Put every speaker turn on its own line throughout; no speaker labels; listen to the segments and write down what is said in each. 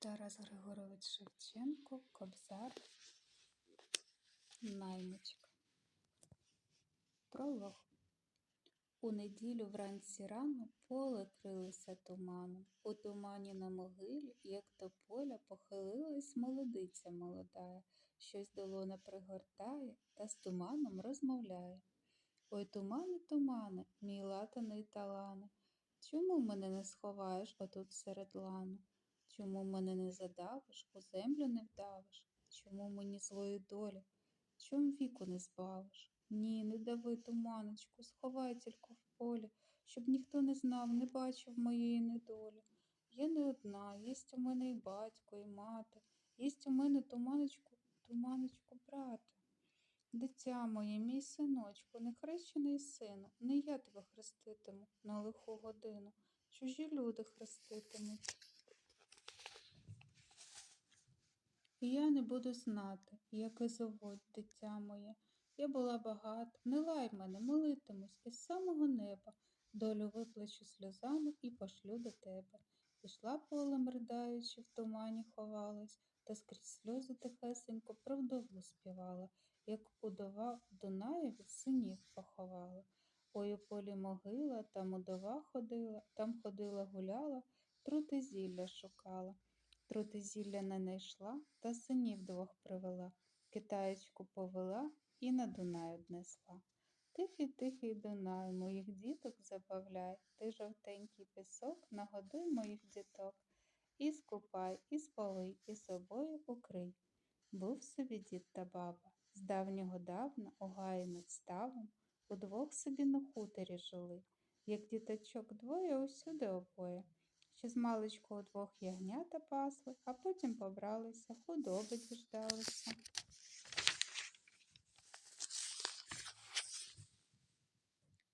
Тарас Григорович Шевченко, Кобзар, Наймичка. Пролог. У неділю вранці рано поле крилося туманом. У тумані на могилі, як до поля, похилилась молодиця молодая, щось долона пригортає та з туманом розмовляє. Ой, тумане, тумане, мій латаний талане, чому мене не сховаєш отут серед лану? Чому мене не задавиш, у землю не вдавиш? Чому мені злої долі? Чом віку не збавиш? Ні, не дави туманочку, сховай тільки в полі, щоб ніхто не знав, не бачив моєї недолі. Я не одна, єсть у мене і батько, і мати, єсть у мене туманочку, туманочку, брате. Дитя моє, мій синочку, нехрещений сину, не я тебе хреститиму на лиху годину, чужі люди хреститимуть. І я не буду знати, яке зовуть дитя моє. Я була багата, не лай мене, молитимусь із самого неба, долю виплачу сльозами і пошлю до тебе. Пішла полем, ридаючи, в тумані ховалась, та скрізь сльози тихесенько про співала, як удова Дунаєві синів поховала. Ой у полі могила, там удова ходила, там ходила, гуляла, трути зілля шукала. Трути зілля не найшла, та синів двох привела, китаєчку повела і на Дунай однесла. Тихий, тихий Дунай, моїх діток забавляй, ти жовтенький пісок, нагодуй моїх діток. І скупай, і сполий, і собою укрий. Був собі дід та баба, з давнього давна у гаї над ставом, удвох собі на хуторі жили, як діточок двоє усюди обоє. Ще з маличку удвох ягнята пасли, а потім побралися, худоби діждалися.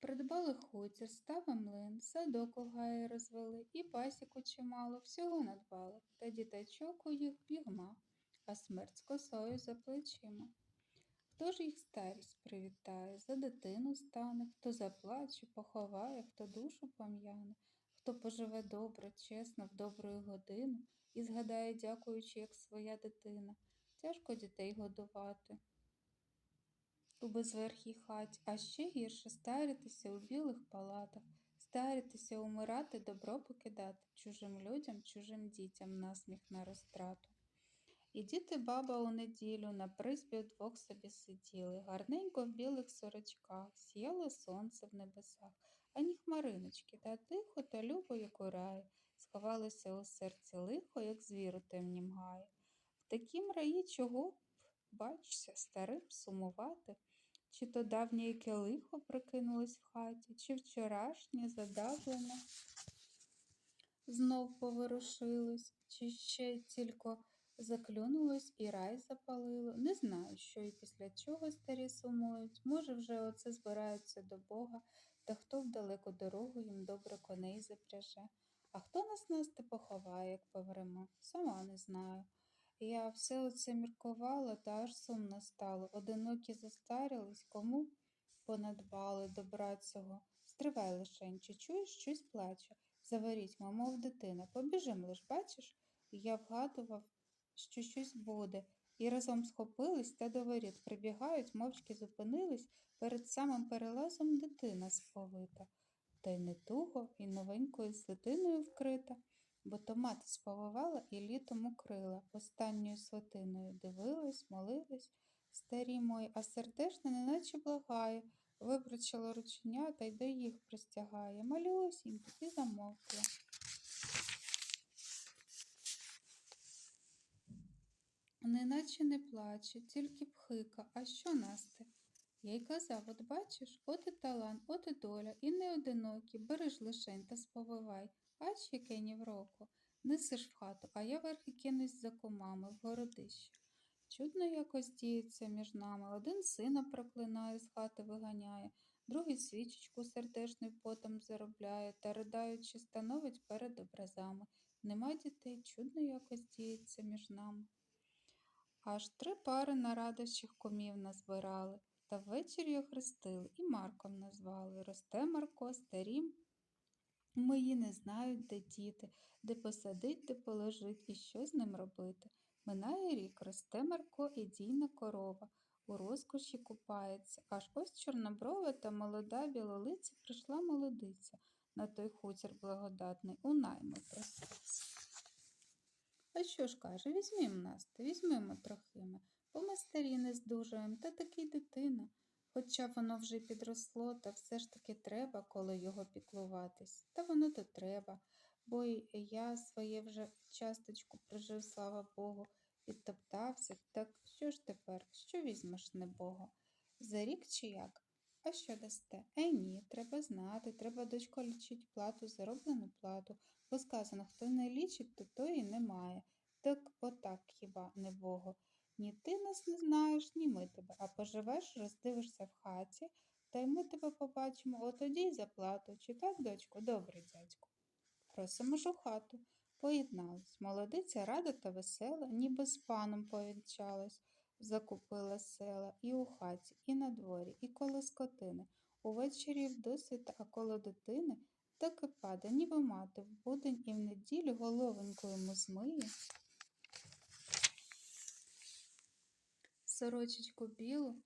Придбали хутір, стави млин, садок у гаї розвели, і пасіку чимало, всього надбали, та діточок у їх бігма, а смерть з косою за плечима. Хто ж їх старість привітає, за дитину стане, хто заплаче, поховає, хто душу пом'яне, хто поживе добре, чесно, в добру годину і згадає, дякуючи, як своя дитина. Тяжко дітей годувати у безверхій хаті, а ще гірше старитися у білих палатах, старитися, умирати, добро покидати чужим людям, чужим дітям насміх на розтрату. І діти баба у неділю на призбі вдвох собі сиділи, гарненько в білих сорочках, сіяло сонце в небесах, ані хмариночки, та тихо та любо, як у раї, сховалося у серці лихо, як звір у темнім гаї. В такім раї чого б, бачся, старим сумувати, чи то давнє яке лихо прокинулось в хаті, чи вчорашнє задавлене знов поворушилось, чи ще тільки заклюнулось і рай запалило. Не знаю, що і після чого старі сумують. Може, вже оце збираються до Бога, та хто в далеку дорогу їм добре коней запряже. А хто нас насте поховає, як помремо? Сама не знаю. Я все оце міркувала, та аж сумно стало. Одинокі застарілись, кому понадбали добра цього. Стривай лишень, чи чуєш, щось плаче. Заваріть, мов дитина. Побіжим лиш, бачиш? Я вгадував, що щось буде, і разом схопились та до воріт прибігають, мовчки зупинились перед самим перелазом дитина сповита, та й не туго, і новенькою свитиною вкрита, бо то мати сповивала і літом укрила, останньою свитиною дивилась, молилась, старі мої, а сердешна неначе благає, вибручила рученята й до їх пристягає, малюсінькі і замовкла. Неначе не плаче, тільки пхика. А що Насте? Я й казав, от бачиш, от і талант, от і доля, і не одинокі, береш лишень та сповивай, ач яке в року. Несеш в хату, а я верхи кинусь за кумами в городище. Чудно якось діється між нами. Один сина проклинає, з хати виганяє, другий свічечку сердечним потом заробляє та, ридаючи, становить перед образами. Нема дітей, чудно якось діється між нами. Аж три пари на радощах комів назбирали, та ввечері охрестили і Марком назвали. Росте Марко старім Мої не знають, де діти, де посадить, де положить і що з ним робити. Минає рік, росте Марко і дійна корова, у розкоші купається, аж ось чорноброва та молода білолиця прийшла молодиця на той хутір благодатний у найми проситься. А що ж каже, візьмім нас, та візьмемо трохиме, бо ми старі не здужуємо, та таки дитина. Хоча воно вже підросло, та все ж таки треба, коли його піклуватись. Та воно то треба, бо й я своє вже часточку прожив, слава Богу, підтоптався. Так що ж тепер? Що візьмеш небого? За рік чи як? А що дасте? Е, ні, треба знати, треба дочко лічить плату, зароблену плату, бо сказано, хто не лічить, то той і не. Так отак хіба небого. Ні ти нас не знаєш, ні ми тебе, а поживеш, роздивишся в хаті, та й ми тебе побачимо, от тоді й заплату. Чи так, дочко? Добре, дядьку. Просимо ж у хату. Поєднались. Молодиця рада та весела, ніби з паном повінчалась, закупила села і у хаті, і на дворі, і коло скотини. Увечері в досвіта, а коло дитини так і паде, ніби мати в будень і в неділю головеньку йому змиє. Сорочечку білу,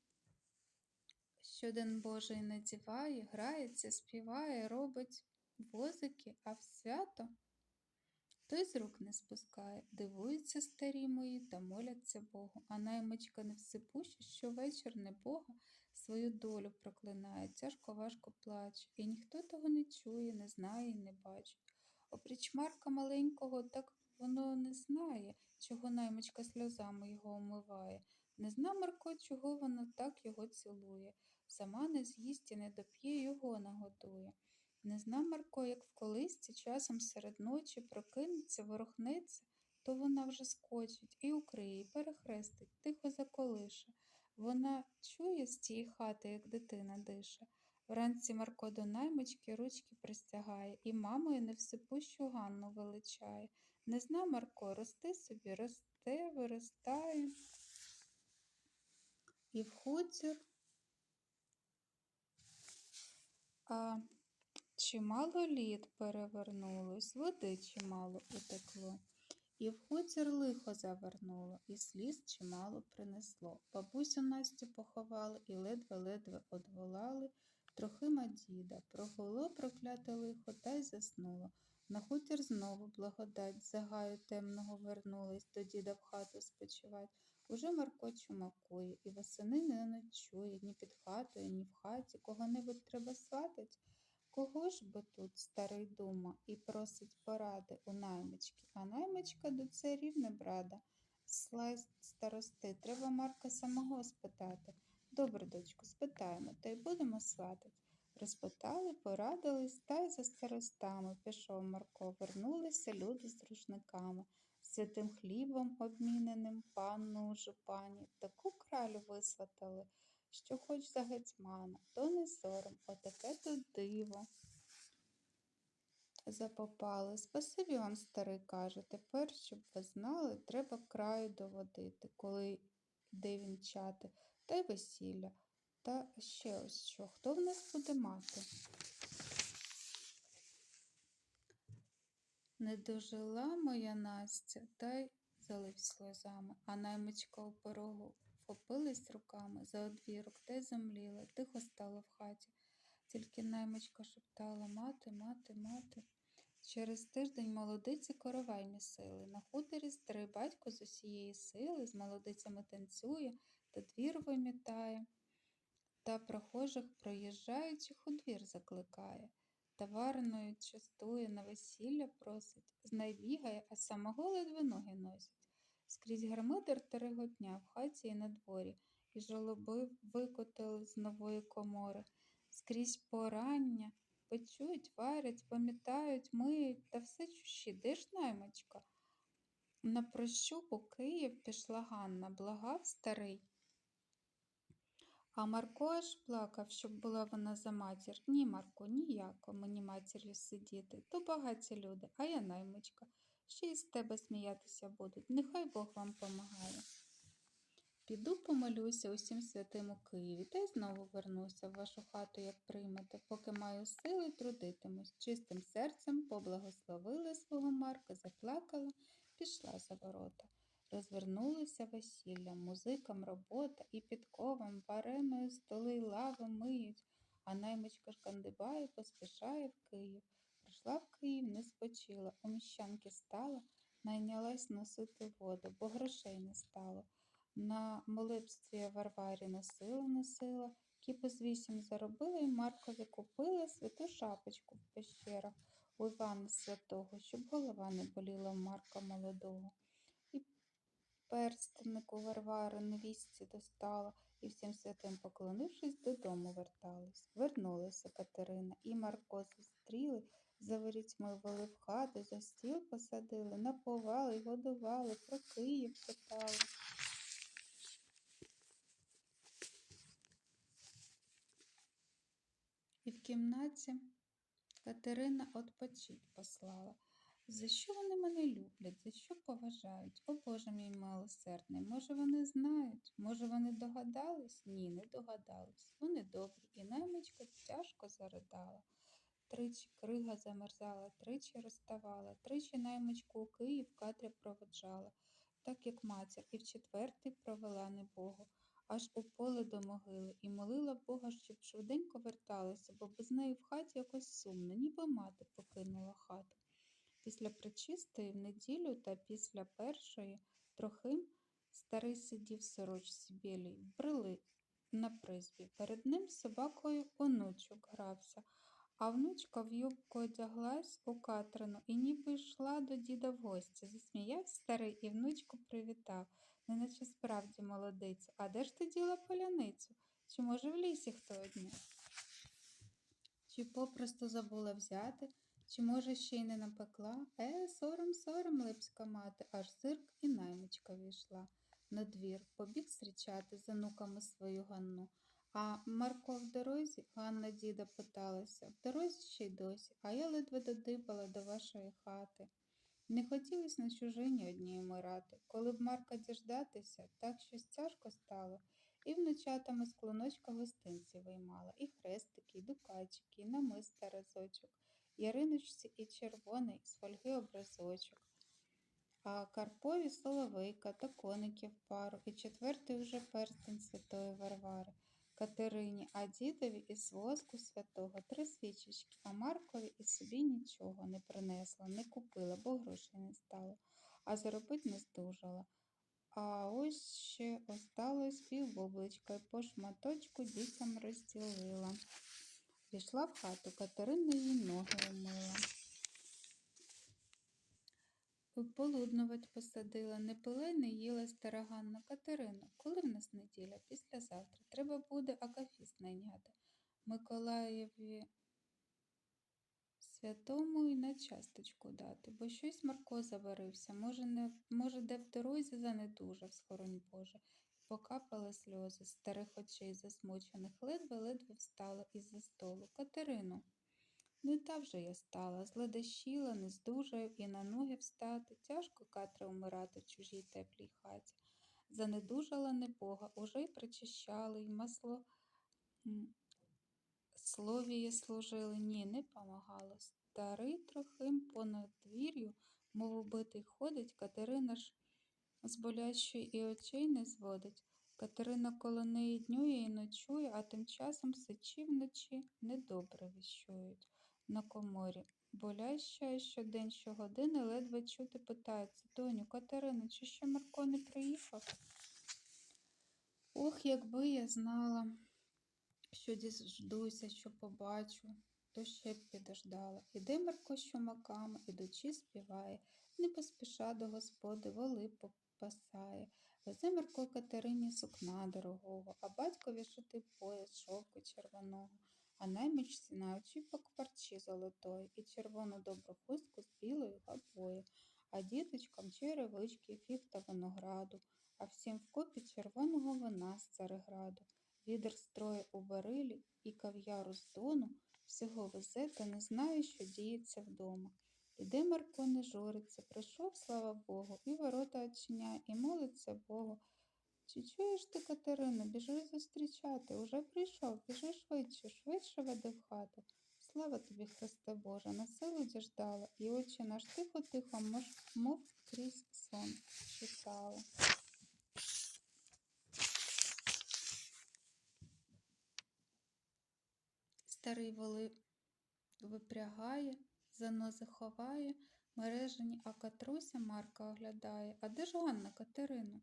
щоден Божий надіває, грається, співає, робить возики, а в свято той з рук не спускає, дивуються старі мої та моляться Богу, а наймичка невсипуща, що вечір не Бога свою долю проклинає, тяжко важко плаче, і ніхто того не чує, не знає і не бачить. Опріч Марка маленького, так воно не знає, чого наймичка сльозами його омиває. Не зна Марко, чого вона так його цілує, сама не з'їсть і не доп'є, його нагодує. Не зна Марко, як в колисці часом серед ночі прокинеться, ворухнеться, то вона вже скочить і укриє, і перехрестить, тихо заколише. Вона чує з тієї хати, як дитина дише. Вранці Марко до наймички ручки пристягає, і мамою невсипущу Ганну величає. Не зна Марко, рости собі, росте, виростає. І в хутір. А чимало літ перевернулось, води чимало утекло, і в хутір лихо завернуло, і сліз чимало принесло. Бабусю Настю поховали і ледве-ледве одволали трохима діда. Прогуло прокляте лихо та й заснуло. На хутір знову благодать з загаю темного вернулись до діда в хату спочивать. Уже Марко чумакує, і восени не ночує ні під хатою, ні в хаті. Кого-небудь треба сватать. Кого ж би тут старий дума і просить поради у наймички, а наймичка до царів не брада. Слазь старости, треба Марка самого спитати. Добре, дочку, спитаємо, та й будемо сватать. Розпитали, порадились, та й за старостами пішов Марко. Вернулися люди з рушниками, святим хлібом обміненим панну у жупані. Таку кралю висватали, що хоч за гетьмана, то не сором, отаке то диво. Запопали. Спасибі вам, старий, каже. Тепер, щоб ви знали, треба краю доводити, коли йде вінчати, та й весілля. Та ще ось що, хто в нас буде мати? Не дожила моя Настя, та й залив сльозами, а наймичка у порогу вхопилась руками за одвірок та й замліла, тихо стало в хаті. Тільки наймичка шептала мати, мати, мати. Через тиждень молодиці коровай місили. На хуторі старий батько з усієї сили з молодицями танцює та двір вимітає та прохожих проїжджаючих у двір закликає, Таварною частує на весілля просить, знай бігає, а самого ледве ноги носить. Скрізь гармидер тереготня в хаті і на дворі, і жолоби викотили з нової комори. Скрізь порання печуть, варять, пам'ятають, миють та все чущі. Де ж наймичка? На прощу у Київ пішла Ганна, благав старий. А Марко аж плакав, щоб була вона за матір. Ні, Марко, ніяко мені матір'ю сидіти. То багаті люди, а я наймичка. Ще й з тебе сміятися будуть. Нехай Бог вам помагає. Піду помолюся усім святим у Києві та й знову вернуся в вашу хату, як приймете, поки маю сили, трудитимусь. Чистим серцем поблагословила свого Марка, заплакала, пішла за ворота. Розвернулися весілля, музикам робота і підковам вареною столи й лави миють, а наймичка шкандибає, поспішає в Київ. Прийшла в Київ, не спочила, у міщанки стала, найнялась носити воду, бо грошей не стало. На молебстві Варварі носила, носила, кіпи з вісім заробила і Маркові купила святу шапочку в пещерах у Івана Святого, щоб голова не боліла Марка молодого. І перстнику Варвари невістці достала, і всім святим поклонившись, додому вертались. Вернулася Катерина, і Марко зустріли, за ворітьми вели в хату, за стіл посадили, наповали годували, про Київ питали. І в кімнаті Катерина отпочить послала. За що вони мене люблять, за що поважають? О Боже мій милосердний, може вони знають, може вони догадались? Ні, не догадались. Вони добрі, і наймичка тяжко заридала. Тричі крига замерзала, тричі розставала, тричі наймичку у Київ Катря проводжала, так як матір, і в четвертий провела небогу аж у поле до могили, і молила Бога, щоб швиденько верталася, бо без неї в хаті якось сумно, ніби мати покинула хату. Після причистої в неділю та після першої трохим старий сидів сорочці білій, брели на призбі. Перед ним собакою онучок грався, а внучка в юбку одяглась у Катрину і ніби йшла до діда в гості. Засміявся старий і внучку привітав неначе справді молодиця. А де ж ти діла поляницю? Чи, може, в лісі хто одні? Чи попросту забула взяти, чи, може, ще й не напекла? Е, сором, сором, липська мати, аж зирк і наймичка війшла на двір, побіг зустрічати з онуками свою Ганну. А Марко в дорозі, Ганна діда питалася, в дорозі ще й досі, а я ледве додибала до вашої хати. Не хотілось на чужині одній умирати. Коли б Марка діждатися, так щось тяжко стало, і внучатами з клоночка гостинці виймала, і хрестики, і дукачики, і намиста разочок, яриночці і червоний з фольги образочок, а Карпові соловейка та коників пару, і четвертий уже перстень святої Варвари. Катерині, а дідові із воску святого три свічечки, а Маркові і собі нічого не принесла, не купила, бо грошей не стало, а заробить не здужала. А ось ще осталось півбубличка і по шматочку дітям розділила. Пішла в хату, Катерина їй ноги умила. Полуднувать посадила, не пила, не їла стара Ганна. Катерино, коли в нас неділя? Післязавтра. Треба буде акафіст найняти. Миколаєві святому і на часточку дати, бо щось Марко заварився. Може, не, може, де в дорозі занедужав, схоронь Боже. Покапали сльози старих очей засмучених, ледве-ледве встала із-за столу. Катерину. Не та вже я стала, зледащіла, не здужаю і на ноги встати. Тяжко Катра умирати в чужій теплій хаті. Занедужала небога, уже й причищали, й масло словіє служили. Ні, не помагало. Старий трохим по надвір'ю, мов убитий ходить, Катерина ж з болячої і очей не зводить. Катерина коло неї днює і ночує, а тим часом сичі вночі недобре віщують на коморі. Боляща щодень, щогодини ледве чути питається Доню, Катерина, чи ще Марко не приїхав? Ох, якби я знала, що діждуся, що побачу, то ще б підождала. Іде Марко з чумаками, ідучи, співає, не поспіша до господи, воли попасає. Везе Марко Катерині сукна дорогого, а батькові шити пояс шовку червоного а наймичці на очіпок парчі золотої і червону добру хустку з білою габою, а діточкам черевички, фіг та винограду, а всім вкупі червоного вина з цареграду. Відер строє у барилі і кав'яру з дону, всього везе та не знає, що діється вдома. Іде Марко не журиться, прийшов, слава Богу, і ворота очиняє, і молиться Богу. Чи чуєш ти, Катерино, біжи зустрічати. Уже прийшов, біжи швидше, швидше веди в хату. Слава тобі, Христе Боже, на силу діждала, і очі наш тихо-тихо, мов крізь сон читала. Старий воли випрягає, занози ховає, мережені, а Катруся Марка оглядає. А де ж Ганна, Катерино?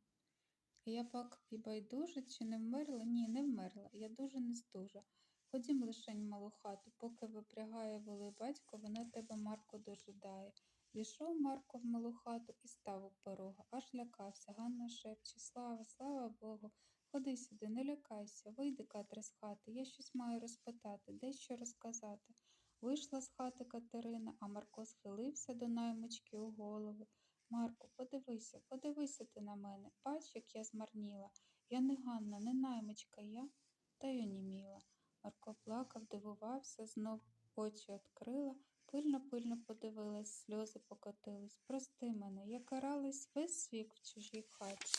Я пак і байдужа, чи не вмерла? Ні, не вмерла. Я дуже не здужа. Ходім лишень малу хату, поки випрягає воли батько, вона тебе Марко дожидає. Війшов Марко в малу хату і став у порога, аж лякався. Ганна шепче, слава, слава Богу. Ходи сюди, не лякайся, вийди, Катре, з хати. Я щось маю розпитати, дещо розказати. Вийшла з хати Катерина, а Марко схилився до наймички у голову. Марко, подивися, подивися ти на мене. Бач, як я змарніла. Я не Ганна, не наймичка, я та й оніміла. Марко плакав, дивувався, знов очі відкрила, пильно-пильно подивилась, сльози покотились. Прости мене, я каралась весь вік в чужій хаті.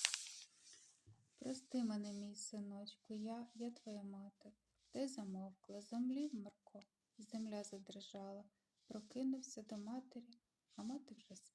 Прости мене, мій синочку, я, я твоя мати. Ти замовкла, зомлів Марко. Земля задрижала, прокинувся до матері, а мати вже спала.